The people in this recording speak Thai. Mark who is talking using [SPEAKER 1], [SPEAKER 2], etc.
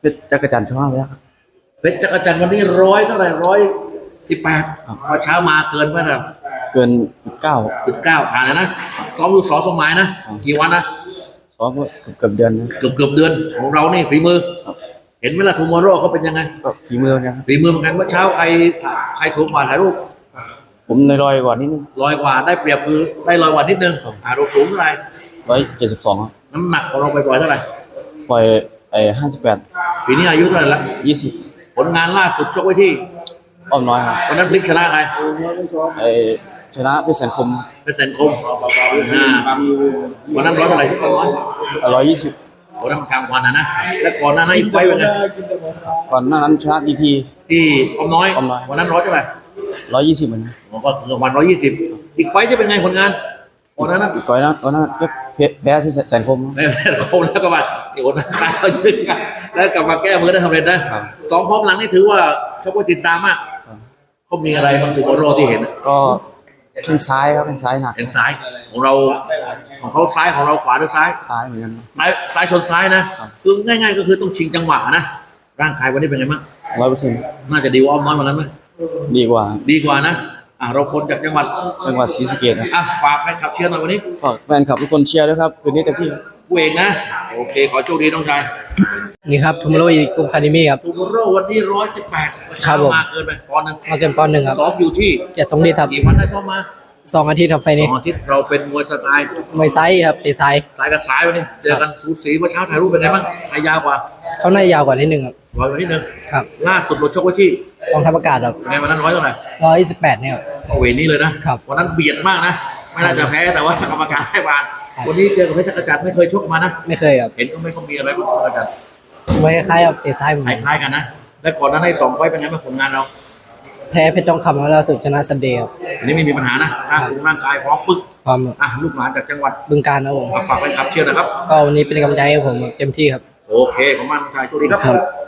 [SPEAKER 1] เพชรจักรจันทร์ช่องห้าไปแล้วครับ
[SPEAKER 2] เพชรจักรจันทร์วันนี้ร้อยเท่าไหร่ร้อยสิบแปด
[SPEAKER 1] ครับ
[SPEAKER 2] พอเช้ามาเกินไปนะ
[SPEAKER 1] เกินเก้า
[SPEAKER 2] จุดเก้าผ่านเลยนะซ้อมอยู่สอสมหมายนะกี่วันนะ
[SPEAKER 1] ซ้อมก็เกือบเกือบเดือนนะ
[SPEAKER 2] เกือบเกือบเดือนของเรานี่ฝีมือ
[SPEAKER 1] ครับ
[SPEAKER 2] เห็นไหมล่ะทูมอร์โร่เขาเป็นยังไง
[SPEAKER 1] ก็ฝีมือเหมือนกันครับ
[SPEAKER 2] ฝีมือเหมือนกันเมื่อเช้าใครใครสูงกว่าถ่ายรูป
[SPEAKER 1] ผมในรอยกว่านิดนึง
[SPEAKER 2] ลอยกว่าได้เปรียบคือได้ลอยกว่านิดนึง
[SPEAKER 1] ครับ
[SPEAKER 2] อ่าเราสูงเท่าไหร่
[SPEAKER 1] ร้อยเจ็ดสิบสองครับ
[SPEAKER 2] น้ำหนักของเราไปปล่อยเท่าไหร่
[SPEAKER 1] ปล่อยไอ้ห้าสิบแปด
[SPEAKER 2] ปีนี้อายุเท่าไหร่ละ
[SPEAKER 1] ยี่สิบ
[SPEAKER 2] ผลงานล่าสุดชกไว้ที่
[SPEAKER 1] อ้อมน้อยครับ
[SPEAKER 2] วันนั้นพลิกชนะใคร
[SPEAKER 1] ไอ้ชนะเพชรแสนคม
[SPEAKER 2] เป็นแสนคมอ่าวันนั้นร้อยเท่าไหร่ที่ร้อย
[SPEAKER 1] ร้อยยี่สิบ
[SPEAKER 2] วันนั้นกลางวันนะนะ แล้วก่อนหน้านั้นอีกไฟต์เป็นไง
[SPEAKER 1] ก่อนหน้านั้นชนะดีพี
[SPEAKER 2] ที่อมน้อย
[SPEAKER 1] อมน้อย
[SPEAKER 2] วันนั้นร้อยเท่าไหร่
[SPEAKER 1] ร้อยยี่สิบเหมือนกัน
[SPEAKER 2] ผมก็คือวันร้อยยี่สิบอีกไฟต์จะเป็นไงผลงาน วันนั้นนะ
[SPEAKER 1] ก่อนหน้าก่อนหน้าก็แพ้แพ้ที่แสนคมครับ
[SPEAKER 2] ไม่ไม่คมแล้วก็มาเดี๋ยวนะตายเขายืนกันแล้วกลับมาแก้มือได้สำเร็จนะครับสองพร้อมหลังนี่ถือว่าชกว่าติดตามมาก
[SPEAKER 1] ครับ
[SPEAKER 2] เขามีอะไรบางถูกโรที่เห็น
[SPEAKER 1] ก็แข้งซ้ายครับแข้งซ้ายหนัก
[SPEAKER 2] เห็นซ้ายของเราของเขาซ้ายของเราขวาหรือซ้าย
[SPEAKER 1] ซ้ายเหมือนกัน
[SPEAKER 2] ซ้ายซ้ายชนซ้ายนะครับคือง่าย ๆ ก็คือต้องชิงจังหวะนะร่างกายวันนี้เป็นไงบ้าง
[SPEAKER 1] ร้อยเปอร์เซ็นต์
[SPEAKER 2] น่าจะดีกว่าอ้อมน้อยวันนั้นไหม
[SPEAKER 1] ดีกว่า
[SPEAKER 2] ดีกว่านะ อะเราคนจากจังหวัด
[SPEAKER 1] จังหวัดศรีสะเกษครับ
[SPEAKER 2] อะฝากให้ขับเชียร์หน่อยวันนี้
[SPEAKER 1] ฝากแฟนคลับทุกคนเชียร์ด้วยครับคืนนี้เต็มที่ครับ
[SPEAKER 2] กูเองนะ โอเค ขอโชคดีน้องชาย
[SPEAKER 3] นี่ครับทูมโรอีกลุ่มคาเดมี่ครับ
[SPEAKER 2] ทูโรวันนี้ร้อยสิบแปด
[SPEAKER 3] ครับผม
[SPEAKER 2] มาเกินไปปอนด์หนึ่ง
[SPEAKER 3] มาเกินปอนด์หนึ่งครับ
[SPEAKER 2] ซ้อมอยู่ที่
[SPEAKER 3] เกียรติทรงฤทธิ์ครับ
[SPEAKER 2] กี่วันได้ซ้อมมา
[SPEAKER 3] สองอาทิตย์ครับไฟ
[SPEAKER 2] ส
[SPEAKER 3] นี้
[SPEAKER 2] องอาทิตย์เราเป็นมวยสไตล์
[SPEAKER 3] มวยไซส์ครับเตะซ้าย
[SPEAKER 2] สายกับสายวันนี้เจอกันสูสีเมื่อเช้าถ่ายรูปเป็นไงบ้างถ่ายยาวกว่า
[SPEAKER 3] เขาน่าจะยาวกว่านิดนึงครับ
[SPEAKER 2] ร้อยกว่านิดนึง
[SPEAKER 3] ครับ
[SPEAKER 2] ล่าสุดเราชกไว้ที่
[SPEAKER 3] กองทัพอากาศครับ
[SPEAKER 2] เป็นไงวันนั้นร้อยเท่าไหร่
[SPEAKER 3] ร้อยสิบแปดเนี่ยครับ
[SPEAKER 2] เอาเวทนี้เลยนะครับ วันนั้นเบียดมากนะ ไม่น่าจะแพ้แต่ว่ากรรมการให้บานวันนี้เจอกับเพชรจักรจันทร์ไม่เคยชกมานะ
[SPEAKER 3] ไม่เคยครับ
[SPEAKER 2] เห็นก็ไม่ค่อยมีอะไรบ้างอาจารย์
[SPEAKER 3] มวยคล้ายๆกับเตะซ้ายเหมือน
[SPEAKER 2] ค
[SPEAKER 3] กัน
[SPEAKER 2] ล้ายๆกันนะ และก่อนหน้านั้นอีกสองไฟต์เป็นไงบ้างผลงานเรา
[SPEAKER 3] แพ้เพชรทองคำแล้วล่าสุดชนะซันเดย์ครับ
[SPEAKER 2] อันนี้ไม่มีปัญหานะร่างกายร่างกายพร้อมปึ๊ก
[SPEAKER 3] ความ
[SPEAKER 2] อะลูกหลานจากจังหวัด
[SPEAKER 3] บึงการครับผม
[SPEAKER 2] ฝากไปขับเชียร์นะครับ
[SPEAKER 3] ก็วันนี้เป็นกำลังใจให้ผมเต็มที่ครับ
[SPEAKER 2] โอเค ขอบคุณมากน้องชายโชคดีครับ
[SPEAKER 3] ครับ